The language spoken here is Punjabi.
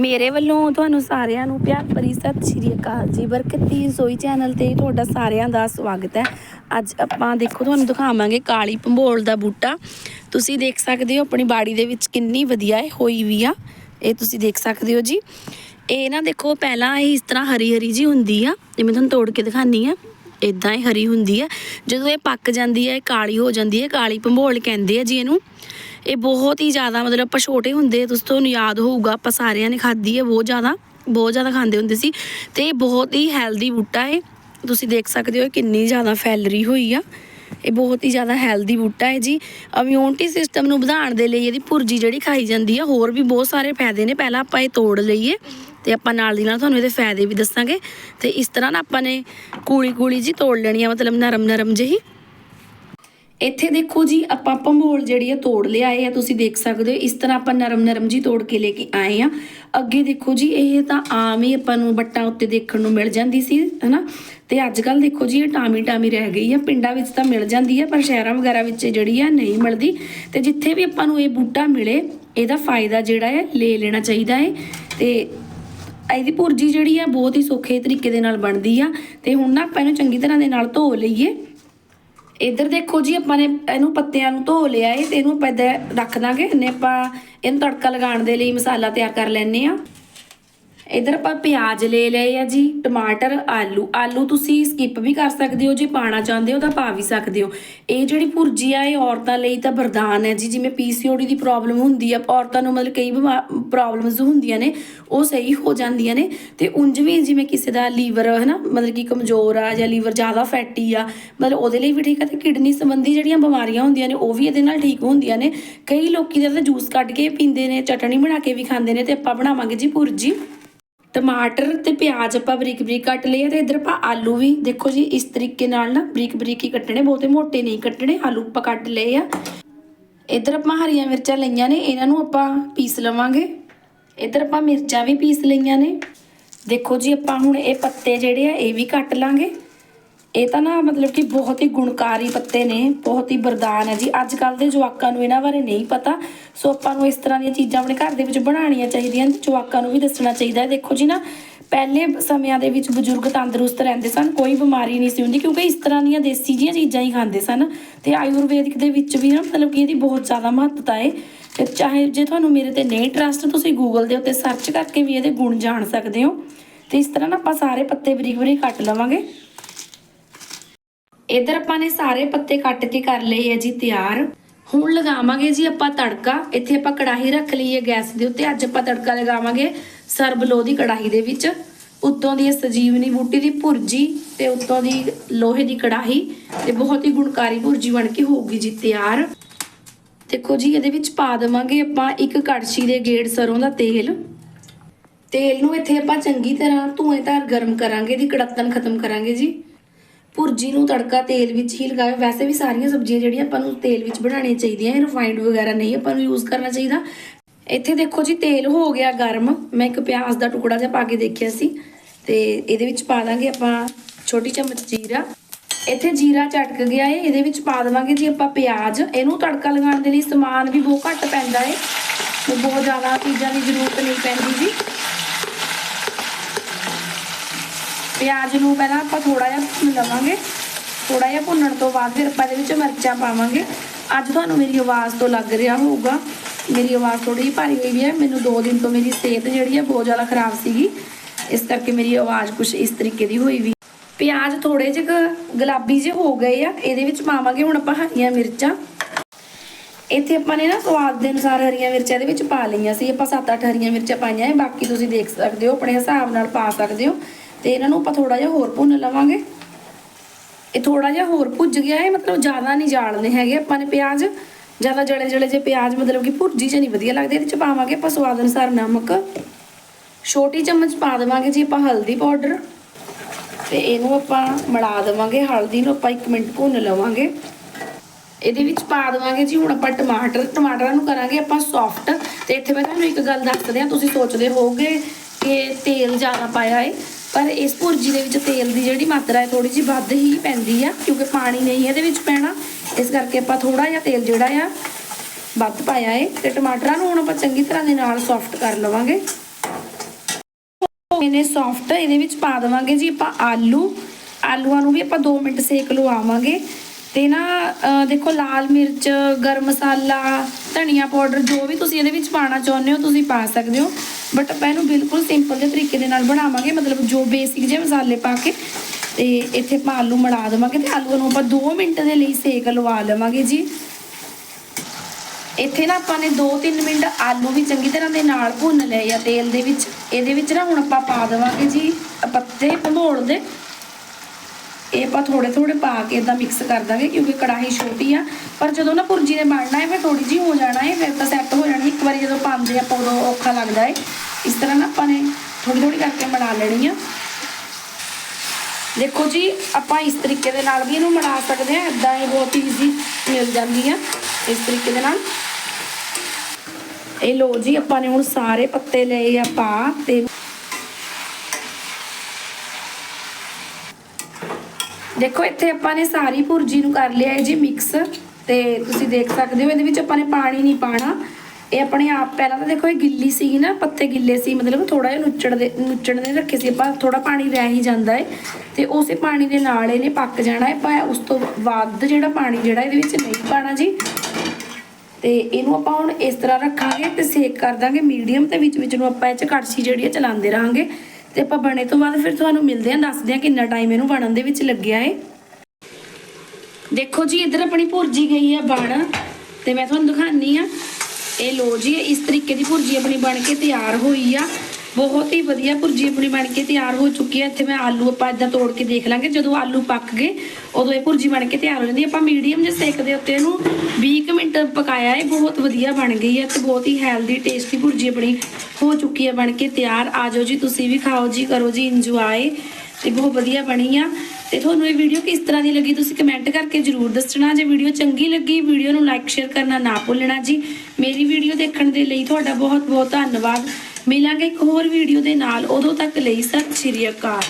ਮੇਰੇ ਵੱਲੋਂ ਤੁਹਾਨੂੰ ਸਾਰਿਆਂ ਨੂੰ ਪਿਆਰ ਭਰੀ ਸਤਿ ਸ਼੍ਰੀ ਅਕਾਲ ਜੀ। ਬਰਕਤ ਦੀ ਰਸੋਈ ਚੈਨਲ ਤੇ ਤੁਹਾਡਾ ਸਾਰਿਆਂ ਦਾ ਸਵਾਗਤ ਹੈ। ਅੱਜ ਆਪਾਂ ਦੇਖੋ ਤੁਹਾਨੂੰ ਦਿਖਾਵਾਂਗੇ ਕਾਲੀ ਭੰਬੋਲ ਦਾ ਬੂਟਾ। ਤੁਸੀਂ ਦੇਖ ਸਕਦੇ ਹੋ ਆਪਣੀ ਬਾੜੀ ਦੇ ਵਿੱਚ ਕਿੰਨੀ ਵਧੀਆ ਇਹ ਹੋਈ ਵੀ ਆ। ਇਹ ਤੁਸੀਂ ਦੇਖ ਸਕਦੇ ਹੋ ਜੀ। ਇਹ ਨਾ ਦੇਖੋ ਪਹਿਲਾਂ ਇਹ ਇਸ ਤਰ੍ਹਾਂ ਹਰੀ ਹਰੀ ਜੀ ਹੁੰਦੀ ਆ। ਜਿਵੇਂ ਤੁਹਾਨੂੰ ਤੋੜ ਕੇ ਦਿਖਾਨੀ ਆ। ਇਦਾਂ ਹੀ ਹਰੀ ਹੁੰਦੀ ਆ। ਜਦੋਂ ਇਹ ਪੱਕ ਜਾਂਦੀ ਹੈ ਇਹ ਕਾਲੀ ਹੋ ਜਾਂਦੀ ਹੈ ਕਾਲੀ ਭੰਬੋਲ ਕਹਿੰਦੇ ਆ ਜੀ ਇਹਨੂੰ। ਇਹ ਬਹੁਤ ਹੀ ਜ਼ਿਆਦਾ ਮਤਲਬ ਆਪਾਂ ਛੋਟੇ ਹੁੰਦੇ, ਤੁਸੀਂ ਤੁਹਾਨੂੰ ਯਾਦ ਹੋਊਗਾ, ਆਪਾਂ ਸਾਰਿਆਂ ਨੇ ਖਾਧੀ ਹੈ, ਬਹੁਤ ਜ਼ਿਆਦਾ ਬਹੁਤ ਜ਼ਿਆਦਾ ਖਾਂਦੇ ਹੁੰਦੇ ਸੀ। ਤੇ ਇਹ ਬਹੁਤ ਹੀ ਹੈਲਦੀ ਬੂਟਾ ਹੈ ਤੁਸੀਂ ਦੇਖ ਸਕਦੇ ਹੋ ਇਹ ਕਿੰਨੀ ਜ਼ਿਆਦਾ ਫੈਲਰੀ ਹੋਈ ਆ। ਇਹ ਬਹੁਤ ਹੀ ਜ਼ਿਆਦਾ ਹੈਲਦੀ ਬੂਟਾ ਹੈ ਜੀ। ਇਮਿਊਨਿਟੀ ਸਿਸਟਮ ਨੂੰ ਵਧਾਉਣ ਦੇ ਲਈ ਇਹਦੀ ਭੁਰਜੀ ਜਿਹੜੀ ਖਾਈ ਜਾਂਦੀ ਆ, ਹੋਰ ਵੀ ਬਹੁਤ ਸਾਰੇ ਫਾਇਦੇ ਨੇ। ਪਹਿਲਾਂ ਆਪਾਂ ਇਹ ਤੋੜ ਲਈਏ, ਤੇ ਆਪਾਂ ਨਾਲ ਦੀ ਨਾਲ ਤੁਹਾਨੂੰ ਇਹਦੇ ਫਾਇਦੇ ਵੀ ਦੱਸਾਂਗੇ। ਤੇ ਇਸ ਤਰ੍ਹਾਂ ਨਾ ਆਪਾਂ ਨੇ ਕੂਲੀ ਕੂਲੀ ਜੀ ਤੋੜ ਲੈਣੀ ਆ, ਮਤਲਬ ਨਰਮ ਨਰਮ ਜਿਹੀ। ਇੱਥੇ ਦੇਖੋ ਜੀ, ਆਪਾਂ ਭੰਬੋਲ ਜਿਹੜੀ ਆ ਤੋੜ ਲਿਆਏ ਆ, ਤੁਸੀਂ ਦੇਖ ਸਕਦੇ ਹੋ। ਇਸ ਤਰ੍ਹਾਂ ਆਪਾਂ ਨਰਮ ਨਰਮ ਜੀ ਤੋੜ ਕੇ ਲੈ ਕੇ ਆਏ ਆ। ਅੱਗੇ ਦੇਖੋ ਜੀ, ਇਹ ਤਾਂ ਆਮ ਹੀ ਆਪਾਂ ਨੂੰ ਬੱਟਾਂ ਉੱਤੇ ਦੇਖਣ ਨੂੰ ਮਿਲ ਜਾਂਦੀ ਸੀ, ਹਨਾ? ਤੇ ਅੱਜ ਕੱਲ ਦੇਖੋ ਜੀ, ਇਹ ਟਾਮੀ ਟਾਮੀ ਰਹਿ ਗਈ ਆ। ਪਿੰਡਾਂ ਵਿੱਚ ਤਾਂ ਮਿਲ ਜਾਂਦੀ ਆ, ਪਰ ਸ਼ਹਿਰਾਂ ਵਗੈਰਾ ਵਿੱਚ ਜਿਹੜੀ ਆ ਨਹੀਂ ਮਿਲਦੀ। ਤੇ ਜਿੱਥੇ ਵੀ ਆਪਾਂ ਨੂੰ ਇਹ ਬੂਟਾ ਮਿਲੇ, ਇਹਦਾ ਫਾਇਦਾ ਜਿਹੜਾ ਹੈ, ਲੈ ਲੈਣਾ ਚਾਹੀਦਾ ਹੈ। ਤੇ ਇਹਦੀ ਭੁਰਜੀ ਜਿਹੜੀ ਆ, ਬਹੁਤ ਹੀ ਸੌਖੇ ਤਰੀਕੇ ਦੇ ਨਾਲ ਬਣਦੀ ਆ। ਤੇ ਹੁਣ ਨਾ ਆਪਾਂ ਇਹਨੂੰ ਚੰਗੀ ਤਰ੍ਹਾਂ ਦੇ ਨਾਲ ਧੋ ਲਈਏ। ਇੱਧਰ ਦੇਖੋ ਜੀ, ਆਪਾਂ ਨੇ ਇਹਨੂੰ ਪੱਤਿਆਂ ਨੂੰ ਧੋ ਲਿਆ ਏ ਤੇ ਇਹਨੂੰ ਆਪਾਂ ਏਦਾਂ ਰੱਖ ਦਾਂਗੇ। ਨੇ ਆਪਾਂ ਇਹਨੂੰ ਤੜਕਾ ਲਗਾਉਣ ਦੇ ਲਈ ਮਸਾਲਾ ਤਿਆਰ ਕਰ ਲੈਣੇ ਆ ਇੱਧਰ ਆਪਾਂ ਪਿਆਜ਼ ਲੈ ਲਏ ਆ ਜੀ, ਟਮਾਟਰ, ਆਲੂ। ਆਲੂ ਤੁਸੀਂ ਸਕਿਪ ਵੀ ਕਰ ਸਕਦੇ ਹੋ, ਜੇ ਪਾਣਾ ਚਾਹੁੰਦੇ ਹੋ ਤਾਂ ਪਾ ਵੀ ਸਕਦੇ ਹੋ। ਇਹ ਜਿਹੜੀ ਭੁਰਜੀ ਆ, ਇਹ ਔਰਤਾਂ ਲਈ ਤਾਂ ਵਰਦਾਨ ਹੈ ਜੀ। ਜਿਵੇਂ ਪੀਸੀਓਡੀ ਦੀ ਪ੍ਰੋਬਲਮ ਹੁੰਦੀ ਆ, ਔਰਤਾਂ ਨੂੰ ਮਤਲਬ ਕਈ ਪ੍ਰੋਬਲਮਸ ਹੁੰਦੀਆਂ ਨੇ, ਉਹ ਸਹੀ ਹੋ ਜਾਂਦੀਆਂ ਨੇ। ਤੇ ਉਂਝ ਵੀ ਜਿਵੇਂ ਕਿਸੇ ਦਾ ਲੀਵਰ ਹੈ ਨਾ ਮਤਲਬ ਕਿ ਕਮਜ਼ੋਰ ਆ ਜਾਂ ਲੀਵਰ ਜ਼ਿਆਦਾ ਫੈਟੀ ਆ, ਮਤਲਬ ਉਹਦੇ ਲਈ ਵੀ ਠੀਕ ਆ। ਤੇ ਕਿਡਨੀ ਸੰਬੰਧੀ ਜਿਹੜੀਆਂ ਬਿਮਾਰੀਆਂ ਹੁੰਦੀਆਂ ਨੇ, ਉਹ ਵੀ ਇਹਦੇ ਨਾਲ ਠੀਕ ਹੁੰਦੀਆਂ ਨੇ। ਕਈ ਲੋਕੀ ਦਾ ਤਾਂ ਜੂਸ ਕੱਢ ਕੇ ਪੀਂਦੇ ਨੇ ਚਟਣੀ ਬਣਾ ਕੇ ਵੀ ਖਾਂਦੇ ਨੇ, ਤੇ ਆਪਾਂ ਬਣਾਵਾਂਗੇ ਜੀ ਭੁਰਜੀ। ਟਮਾਟਰ ਤੇ ਪਿਆਜ਼ ਆਪਾਂ ਬਰੀਕ ਬਰੀਕ ਕੱਟ ਲਏ ਆ ਤੇ ਇਧਰ ਆਪਾਂ ਆਲੂ ਵੀ ਦੇਖੋ ਜੀ, ਇਸ ਤਰੀਕੇ ਨਾਲ ਨਾ ਬਰੀਕ ਬਰੀਕ ਹੀ ਕੱਟਣੇ, ਬਹੁਤੇ ਮੋਟੇ ਨਹੀਂ ਕੱਟਣੇ, ਆਲੂ ਆਪਾਂ ਕੱਟ ਲਏ ਆ। ਇਧਰ ਆਪਾਂ ਹਰੀਆਂ ਮਿਰਚਾਂ ਲਈਆਂ ਨੇ, ਇਹਨਾਂ ਨੂੰ ਆਪਾਂ ਪੀਸ ਲਵਾਂਗੇ। ਇਧਰ ਆਪਾਂ ਮਿਰਚਾਂ ਵੀ ਪੀਸ ਲਈਆਂ ਨੇ। ਦੇਖੋ ਜੀ, ਆਪਾਂ ਹੁਣ ਇਹ ਪੱਤੇ ਜਿਹੜੇ ਆ, ਇਹ ਵੀ ਕੱਟ ਲਾਂਗੇ। ਇਹ ਤਾਂ ਨਾ ਮਤਲਬ ਕਿ ਬਹੁਤ ਹੀ ਗੁਣਕਾਰੀ ਪੱਤੇ ਨੇ, ਬਹੁਤ ਹੀ ਵਰਦਾਨ ਹੈ ਜੀ। ਅੱਜ ਕੱਲ ਦੇ ਜਵਾਕਾਂ ਨੂੰ ਇਹਨਾਂ ਬਾਰੇ ਨਹੀਂ ਪਤਾ। ਸੋ ਆਪਾਂ ਨੂੰ ਇਸ ਤਰ੍ਹਾਂ ਦੀਆਂ ਚੀਜ਼ਾਂ ਆਪਣੇ ਘਰ ਦੇ ਵਿੱਚ ਬਣਾਉਣੀਆਂ ਚਾਹੀਦੀਆਂ ਤੇ ਜਵਾਕਾਂ ਨੂੰ ਵੀ ਦੱਸਣਾ ਚਾਹੀਦਾ ਹੈ। ਦੇਖੋ ਜੀ ਨਾ, ਪਹਿਲੇ ਸਮਿਆਂ ਦੇ ਵਿੱਚ ਬਜ਼ੁਰਗ ਤੰਦਰੁਸਤ ਰਹਿੰਦੇ ਸਨ, ਕੋਈ ਬਿਮਾਰੀ ਨਹੀਂ ਸੀ ਹੁੰਦੀ, ਕਿਉਂਕਿ ਇਸ ਤਰ੍ਹਾਂ ਦੀਆਂ ਦੇਸੀ ਜੀਆਂ ਚੀਜ਼ਾਂ ਹੀ ਖਾਂਦੇ ਸਨ। ਤੇ ਆਯੁਰਵੈਦਿਕ ਦੇ ਵਿੱਚ ਵੀ ਨਾ ਮਤਲਬ ਕਿ ਇਹਦੀ ਬਹੁਤ ਜ਼ਿਆਦਾ ਮਹੱਤਤਾ ਹੈ। ਤੇ ਚਾਹੇ ਜੇ ਤੁਹਾਨੂੰ ਮੇਰੇ ਤੇ ਨਹੀਂ ਟਰਸਟ ਤੁਸੀਂ ਗੂਗਲ ਦੇ ਉੱਤੇ ਸਰਚ ਕਰਕੇ ਵੀ ਇਹਦੇ ਗੁਣ ਜਾਣ ਸਕਦੇ ਹੋ। ਤੇ ਇਸ ਤਰ੍ਹਾਂ ਨਾ ਆਪਾਂ ਸਾਰੇ ਪੱਤੇ ਬਰੀਕ ਬਰੀਕ ਕੱਟ ਲਵਾਂਗੇ। ਇਧਰ ਆਪਾਂ ਨੇ ਸਾਰੇ ਪੱਤੇ ਕੱਟ ਕੇ ਕਰ ਲਏ ਹੈ ਜੀ ਤਿਆਰ। ਹੁਣ ਲਗਾਵਾਂਗੇ ਜੀ ਆਪਾਂ ਤੜਕਾ। ਇੱਥੇ ਆਪਾਂ ਕੜਾਹੀ ਰੱਖ ਲਈ ਹੈ ਗੈਸ ਦੇ ਉੱਤੇ। ਅੱਜ ਆਪਾਂ ਤੜਕਾ ਲਗਾਵਾਂਗੇ ਸਰਬਲੋ ਦੀ ਕੜਾਹੀ ਦੇ ਵਿੱਚ। ਉੱਤੋਂ ਦੀ ਸਜੀਵਨੀ ਬੂਟੀ ਦੀ ਭੁਰਜੀ ਤੇ ਉੱਤੋਂ ਦੀ ਲੋਹੇ ਦੀ ਕੜਾਹੀ। ਤੇ ਬਹੁਤ ਹੀ ਗੁਣਕਾਰੀ ਭੁਰਜੀ ਬਣ ਕੇ ਹੋਊਗੀ ਜੀ ਤਿਆਰ। ਦੇਖੋ ਜੀ, ਇਹਦੇ ਵਿੱਚ ਪਾ ਦੇਵਾਂਗੇ ਆਪਾਂ ਇੱਕ ਕੜਛੀ ਦੇ ਗੇੜ ਸਰੋਂ ਦਾ ਤੇਲ। ਤੇਲ ਨੂੰ ਇੱਥੇ ਆਪਾਂ ਚੰਗੀ ਤਰ੍ਹਾਂ ਧੂਏਂਦਾਰ ਗਰਮ ਕਰਾਂਗੇ ਦੀ ਕੜਤਨ ਖਤਮ ਕਰਾਂਗੇ ਜੀ। ਭੁਰਜੀ ਨੂੰ ਤੜਕਾ ਤੇਲ ਵਿੱਚ ਹੀ ਲਗਾਓ। ਵੈਸੇ ਵੀ ਸਾਰੀਆਂ ਸਬਜ਼ੀਆਂ ਜਿਹੜੀਆਂ ਆਪਾਂ ਨੂੰ ਤੇਲ ਵਿੱਚ ਬਣਾਉਣੀਆਂ ਚਾਹੀਦੀਆਂ, ਇਹ ਰਿਫਾਈਨਡ ਵਗੈਰਾ ਨਹੀਂ ਆਪਾਂ ਨੂੰ ਯੂਜ਼ ਕਰਨਾ ਚਾਹੀਦਾ। ਇੱਥੇ ਦੇਖੋ ਜੀ, ਤੇਲ ਹੋ ਗਿਆ ਗਰਮ। ਮੈਂ ਇੱਕ ਪਿਆਜ਼ ਦਾ ਟੁਕੜਾ ਜਿਹਾ ਪਾ ਕੇ ਦੇਖਿਆ ਸੀ। ਤੇ ਇਹਦੇ ਵਿੱਚ ਪਾ ਦਾਂਗੇ ਆਪਾਂ ਛੋਟੀ ਚਮਚ ਜੀਰਾ। ਇੱਥੇ ਜੀਰਾ ਚਟਕ ਗਿਆ ਏ। ਇਹਦੇ ਵਿੱਚ ਪਾ ਦੇਵਾਂਗੇ ਜੀ ਆਪਾਂ ਪਿਆਜ਼। ਇਹਨੂੰ ਤੜਕਾ ਲਗਾਉਣ ਦੇ ਲਈ ਸਮਾਨ ਵੀ ਬਹੁਤ ਘੱਟ ਪੈਂਦਾ ਏ। ਬਹੁਤ ਜ਼ਿਆਦਾ ਚੀਜ਼ਾਂ ਦੀ ਜ਼ਰੂਰਤ ਨਹੀਂ ਪੈਂਦੀ ਜੀ। ਪਿਆਜ਼ ਨੂੰ ਪਹਿਲਾਂ ਆਪਾਂ ਥੋੜਾ ਜਿਹਾ ਭੁੰਨ ਲਵਾਂਗੇ। ਥੋੜਾ ਜਿਹਾ ਭੁੰਨਣ ਤੋਂ ਬਾਅਦ ਫਿਰ ਆਪਾਂ ਇਹਦੇ ਵਿੱਚ ਮਿਰਚਾਂ ਪਾਵਾਂਗੇ। ਅੱਜ ਤੁਹਾਨੂੰ ਮੇਰੀ ਆਵਾਜ਼ ਤੋਂ ਲੱਗ ਰਿਹਾ ਹੋਊਗਾ। ਮੇਰੀ ਆਵਾਜ਼ ਥੋੜੀ ਜਿਹੀ ਭਾਰੀ ਹੋਈ ਵੀ ਹੈ। ਮੈਨੂੰ 2 ਦਿਨ ਤੋਂ ਮੇਰੀ ਸਿਹਤ ਜਿਹੜੀ ਹੈ ਬਹੁਤ ਜ਼ਿਆਦਾ ਖਰਾਬ ਸੀਗੀ। ਇਸ ਕਰਕੇ ਮੇਰੀ ਆਵਾਜ਼ ਕੁਝ ਇਸ ਤਰੀਕੇ ਦੀ ਹੋਈ ਵੀ। ਪਿਆਜ਼ ਥੋੜੇ ਜਿਹੇ ਗੁਲਾਬੀ ਜਿਹੇ ਹੋ ਗਏ ਆ। ਇਹਦੇ ਵਿੱਚ ਪਾਵਾਂਗੇ ਹੁਣ ਆਪਾਂ ਹਰੀਆਂ ਮਿਰਚਾਂ। ਇੱਥੇ ਆਪਾਂ ਨੇ ਨਾ ਸਵਾਦ ਦੇ ਅਨੁਸਾਰ ਹਰੀਆਂ ਮਿਰਚਾਂ ਦੇ ਵਿੱਚ ਪਾ ਲਈਆਂ ਸੀ। ਆਪਾਂ 7-8 ਹਰੀਆਂ ਮਿਰਚਾਂ ਪਾਈਆਂ ਹੈ ਬਾਕੀ ਤੁਸੀਂ ਦੇਖ ਸਕਦੇ ਹੋ, ਆਪਣੇ ਹਿਸਾਬ ਨਾਲ ਪਾ ਸਕਦੇ ਹੋ। ਤੇ ਇਹਨਾਂ ਨੂੰ ਆਪਾਂ ਥੋੜਾ ਜਿਹਾ ਹੋਰ ਭੁੰਨ ਲਵਾਂਗੇ। ਇਹ ਥੋੜਾ ਜਿਹਾ ਹੋਰ ਭੁੱਜ ਗਿਆ ਹੈ ਮਤਲਬ ਜ਼ਿਆਦਾ ਨਹੀਂ ਜਾਲਨੇ ਹੈਗੇ ਆਪਾਂ ਨੇ ਪਿਆਜ਼। ਜ਼ਿਆਦਾ ਜਲੇ ਜਲੇ ਜੇ ਪਿਆਜ਼ ਮਤਲਬ ਕਿ ਭੁਰਜੀ ਚ ਨਹੀਂ ਵਧੀਆ ਲੱਗਦੇ, ਇਹਦੇ ਚ ਪਾਵਾਂਗੇ ਆਪਾਂ ਸਵਾਦ ਅਨੁਸਾਰ ਨਮਕ। ਛੋਟੀ ਚਮਚ ਪਾ ਦੇਵਾਂਗੇ ਜੀ ਆਪਾਂ ਹਲਦੀ ਪਾਊਡਰ। ਤੇ ਇਹਨੂੰ ਆਪਾਂ ਮਿਲਾ ਦੇਵਾਂਗੇ, ਹਲਦੀ ਨੂੰ ਆਪਾਂ 1 ਮਿੰਟ ਭੁੰਨ ਲਵਾਂਗੇ। ਇਹਦੇ ਵਿੱਚ ਪਾ ਦੇਵਾਂਗੇ ਜੀ ਹੁਣ ਆਪਾਂ ਟਮਾਟਰ। ਟਮਾਟਰਾਂ ਨੂੰ ਕਰਾਂਗੇ ਆਪਾਂ ਸੌਫਟ ਤੇ ਇੱਥੇ ਮੈਂ ਤੁਹਾਨੂੰ ਇੱਕ ਗੱਲ ਦੱਸਦੇ ਆ ਤੁਸੀਂ ਸੋਚਦੇ ਹੋਵੋਗੇ ਕਿ ਤੇਲ ਜ਼ਿਆਦਾ ਪਾਇਆ ਏ। ਪਰ ਇਸ ਭੁਰਜੀ ਦੇ ਵਿੱਚ ਤੇਲ ਦੀ ਜਿਹੜੀ ਮਾਤਰਾ ਹੈ ਥੋੜੀ ਜਿਹੀ ਵੱਧ ਹੀ ਪੈਂਦੀ ਆ, ਕਿਉਂਕਿ ਪਾਣੀ ਨਹੀਂ ਇਹਦੇ ਵਿੱਚ ਪੈਣਾ। ਇਸ ਕਰਕੇ ਆਪਾਂ ਥੋੜਾ ਜਿਹਾ ਤੇਲ ਜਿਹੜਾ ਆ, ਵੱਧ ਪਾਇਆ ਹੈ ਤੇ ਟਮਾਟਰਾਂ ਨੂੰ ਹੁਣ ਆਪਾਂ ਚੰਗੀ ਤਰ੍ਹਾਂ ਦੇ ਨਾਲ ਸੌਫਟ ਕਰ ਲਵਾਂਗੇ। ਇਹਨੇ ਸੌਫਟ ਇਹਦੇ ਵਿੱਚ ਪਾ ਦੇਵਾਂਗੇ ਜੀ ਆਪਾਂ ਆਲੂ। ਆਲੂਆਂ ਨੂੰ ਵੀ ਆਪਾਂ 2 ਮਿੰਟ ਸੇਕ ਲਵਾਵਾਂਗੇ। ਤੇ ਨਾ ਦੇਖੋ ਲਾਲ ਮਿਰਚ, ਗਰਮ ਮਸਾਲਾ, ਧਨੀਆ ਪਾਊਡਰ, ਜੋ ਵੀ ਤੁਸੀਂ ਇਹਦੇ ਵਿੱਚ ਪਾਣਾ ਚਾਹੁੰਦੇ ਹੋ, ਤੁਸੀਂ ਪਾ ਸਕਦੇ ਹੋ। ਬਟ ਆਪਾਂ ਇਹਨੂੰ ਬਿਲਕੁਲ ਸਿੰਪਲ ਜਿਹੇ ਤਰੀਕੇ ਦੇ ਨਾਲ ਬਣਾਵਾਂਗੇ, ਮਤਲਬ ਜੋ ਬੇਸਿਕ ਜਿਹੇ ਮਸਾਲੇ ਪਾ ਕੇ, ਤੇ ਇੱਥੇ ਆਪਾਂ ਆਲੂ ਮੜਾ ਦੇਵਾਂਗੇ ਤੇ ਆਲੂਆਂ ਨੂੰ ਆਪਾਂ 2 ਮਿੰਟ ਦੇ ਲਈ ਸੇਕ ਲਵਾ ਲਵਾਂਗੇ ਜੀ। ਇੱਥੇ ਨਾ ਆਪਾਂ ਨੇ 2-3 ਮਿੰਟ ਆਲੂ ਵੀ ਚੰਗੀ ਤਰ੍ਹਾਂ ਦੇ ਨਾਲ ਭੁੰਨ ਲਏ ਆ ਤੇਲ ਦੇ ਵਿੱਚ। ਇਹਦੇ ਵਿੱਚ ਨਾ ਹੁਣ ਆਪਾਂ ਪਾ ਦੇਵਾਂਗੇ ਜੀ ਪੱਤੇ ਭੰਬੋੜ ਦੇ। ਇਹ ਆਪਾਂ ਥੋੜੇ ਥੋੜੇ ਪਾ ਕੇ ਇਦਾਂ ਮਿਕਸ ਕਰ ਦਾਂਗੇ ਕਿਉਂਕਿ ਕੜਾਹੀ ਛੋਟੀ ਆ। ਪਰ ਜਦੋਂ ਨਾ ਪੁਰਜੀ ਨੇ ਬਣਨਾ ਹੈ, ਫਿਰ ਥੋੜੀ ਜੀ ਹੋ ਜਾਣਾ ਹੈ, ਫਿਰ ਤਾਂ ਸੈੱਟ ਹੋ ਜਾਣੀ ਇੱਕ ਵਾਰੀ ਜਦੋਂ ਪਾਉਂਦੇ ਆਪਾਂ ਉਦੋਂ ਔਖਾ ਲੱਗਦਾ ਹੈ। ਇਸ ਤਰ੍ਹਾਂ ਨਾ ਆਪਾਂ ਨੇ ਥੋੜੀ ਥੋੜੀ ਕਰਕੇ ਬਣਾ ਲੈਣੀ ਆ। ਦੇਖੋ ਜੀ, ਆਪਾਂ ਇਸ ਤਰੀਕੇ ਦੇ ਨਾਲ ਵੀ ਇਹਨੂੰ ਬਣਾ ਸਕਦੇ ਆ ਇਦਾਂ ਇਹ ਬਹੁਤ ਈਜ਼ੀ ਮਿਲ ਜਾਂਦੀ ਆ ਇਸ ਤਰੀਕੇ ਦੇ ਨਾਲ। ਇਹ ਲੋ ਜੀ, ਆਪਾਂ ਨੇ ਹੁਣ ਸਾਰੇ ਪੱਤੇ ਲਏ ਆ ਪਾ ਤੇ ਦੇਖੋ, ਇੱਥੇ ਆਪਾਂ ਨੇ ਸਾਰੀ ਭੁਰਜੀ ਨੂੰ ਕਰ ਲਿਆ ਹੈ ਜੀ ਮਿਕਸ ਤੇ ਤੁਸੀਂ ਦੇਖ ਸਕਦੇ ਹੋ, ਇਹਦੇ ਵਿੱਚ ਆਪਾਂ ਨੇ ਪਾਣੀ ਨਹੀਂ ਪਾਣਾ ਇਹ ਆਪਣੇ ਆਪ, ਪਹਿਲਾਂ ਤਾਂ ਦੇਖੋ ਇਹ ਗਿੱਲੀ ਸੀ ਨਾ, ਪੱਤੇ ਗਿੱਲੇ ਸੀ, ਮਤਲਬ ਥੋੜਾ ਜਿਹਾ ਨੁੱਚੜ ਦੇ ਨੁੱਚੜ ਦੇ ਰੱਖੇ ਸੀ, ਆਪਾਂ ਥੋੜਾ ਪਾਣੀ ਰਹਿ ਹੀ ਜਾਂਦਾ ਹੈ ਤੇ ਉਸੇ ਪਾਣੀ ਦੇ ਨਾਲ ਇਹਨੇ ਪੱਕ ਜਾਣਾ ਹੈ ਪਰ ਉਸ ਤੋਂ ਵੱਧ ਜਿਹੜਾ ਪਾਣੀ ਜਿਹੜਾ ਇਹਦੇ ਵਿੱਚ ਨਹੀਂ ਪਾਣਾ ਜੀ। ਤੇ ਇਹਨੂੰ ਆਪਾਂ ਹੁਣ ਇਸ ਤਰ੍ਹਾਂ ਰੱਖਾਂਗੇ ਤੇ ਸੇਕ ਕਰ ਦਾਂਗੇ, ਮੀਡੀਅਮ ਤੇ ਵਿੱਚ ਵਿੱਚ ਨੂੰ ਆਪਾਂ ਇਹ ਚ ਕੜਛੀ ਜਿਹੜੀ ਹੈ ਚਲਾਉਂਦੇ ਰਹਾਂਗੇ। ਤੇ ਆਪਾਂ ਬਣੇ ਤੋਂ ਬਾਅਦ ਫਿਰ ਤੁਹਾਨੂੰ ਮਿਲਦੇ ਹਾਂ, ਦੱਸਦੇ ਹਾਂ ਕਿੰਨਾ ਟਾਈਮ ਇਹਨੂੰ ਬਣਨ ਦੇ ਵਿੱਚ ਲੱਗਿਆ ਏ। ਦੇਖੋ ਜੀ, ਇੱਧਰ ਆਪਣੀ ਭੁਰਜੀ ਗਈ ਆ ਬਣ, ਤੇ ਮੈਂ ਤੁਹਾਨੂੰ ਦਿਖਾਨੀ ਆ। ਇਹ ਲੋ ਜੀ, ਇਸ ਤਰੀਕੇ ਦੀ ਭੁਰਜੀ ਆਪਣੀ ਬਣ ਕੇ ਤਿਆਰ ਹੋਈ ਆ। ਬਹੁਤ ਹੀ ਵਧੀਆ ਭੁਰਜੀ ਆਪਣੀ ਬਣ ਕੇ ਤਿਆਰ ਹੋ ਚੁੱਕੀ ਹੈ। ਇੱਥੇ ਮੈਂ ਆਲੂ ਆਪਾਂ ਇਦਾਂ ਤੋੜ ਕੇ ਦੇਖ ਲਾਂਗੇ। ਜਦੋਂ ਆਲੂ ਪੱਕ ਗਏ, ਉਦੋਂ ਇਹ ਭੁਰਜੀ ਬਣ ਕੇ ਤਿਆਰ ਹੋ ਜਾਂਦੀ ਆਪਾਂ ਮੀਡੀਅਮ ਜਿਹੇ ਸੇਕ ਦੇ ਉੱਤੇ ਇਹਨੂੰ 20 ਕੁ ਮਿੰਟ ਪਕਾਇਆ ਇਹ ਬਹੁਤ ਵਧੀਆ ਬਣ ਗਈ ਹੈ। ਤੇ ਬਹੁਤ ਹੀ ਹੈਲਦੀ ਟੇਸਟੀ ਭੁਰਜੀ ਆਪਣੀ ਹੋ ਚੁੱਕੀ ਹੈ, ਬਣ ਕੇ ਤਿਆਰ। ਆ ਜਾਓ ਜੀ, ਤੁਸੀਂ ਵੀ ਖਾਓ ਜੀ, ਕਰੋ ਜੀ ਇੰਜੋਏ ਤੇ ਬਹੁਤ ਵਧੀਆ ਬਣੀ ਆ। ਤੇ ਤੁਹਾਨੂੰ ਇਹ ਵੀਡੀਓ ਕਿਸ ਤਰ੍ਹਾਂ ਦੀ ਲੱਗੀ ਤੁਸੀਂ ਕਮੈਂਟ ਕਰਕੇ ਜਰੂਰ ਦੱਸਣਾ। ਜੇ ਵੀਡੀਓ ਚੰਗੀ ਲੱਗੀ ਵੀਡੀਓ ਨੂੰ ਲਾਈਕ ਸ਼ੇਅਰ ਕਰਨਾ ਨਾ ਭੁੱਲਣਾ ਜੀ। ਮੇਰੀ ਵੀਡੀਓ ਦੇਖਣ ਦੇ ਲਈ ਤੁਹਾਡਾ ਬਹੁਤ ਬਹੁਤ ਧੰਨਵਾਦ। ਮਿਲਾਂਗੇ ਇੱਕ ਹੋਰ ਵੀਡੀਓ ਦੇ ਨਾਲ। ਉਦੋਂ ਤੱਕ ਲਈ ਸਤਿ ਸ਼੍ਰੀ ਅਕਾਲ।